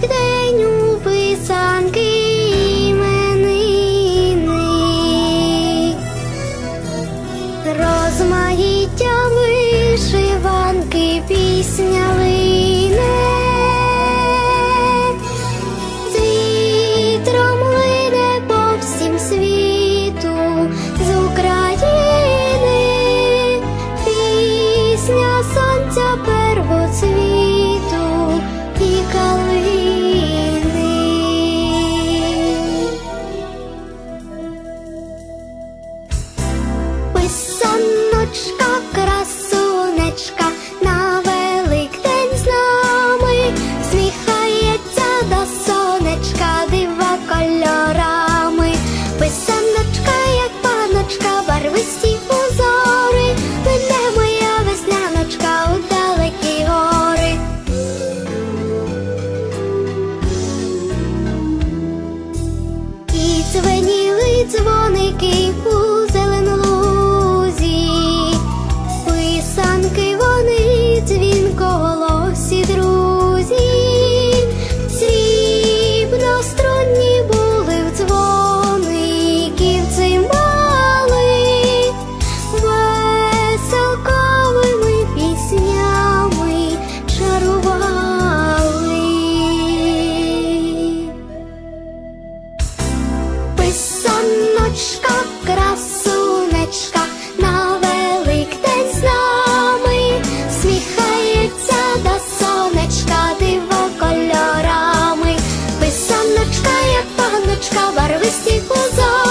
день у писанки іменини, розмаїття вишиванки пісняли. Acho Оночка, красунечка, на великдень з нами, сміхається до сонечка, диво кольорами, писаночка, як паночка, барвисті кузо.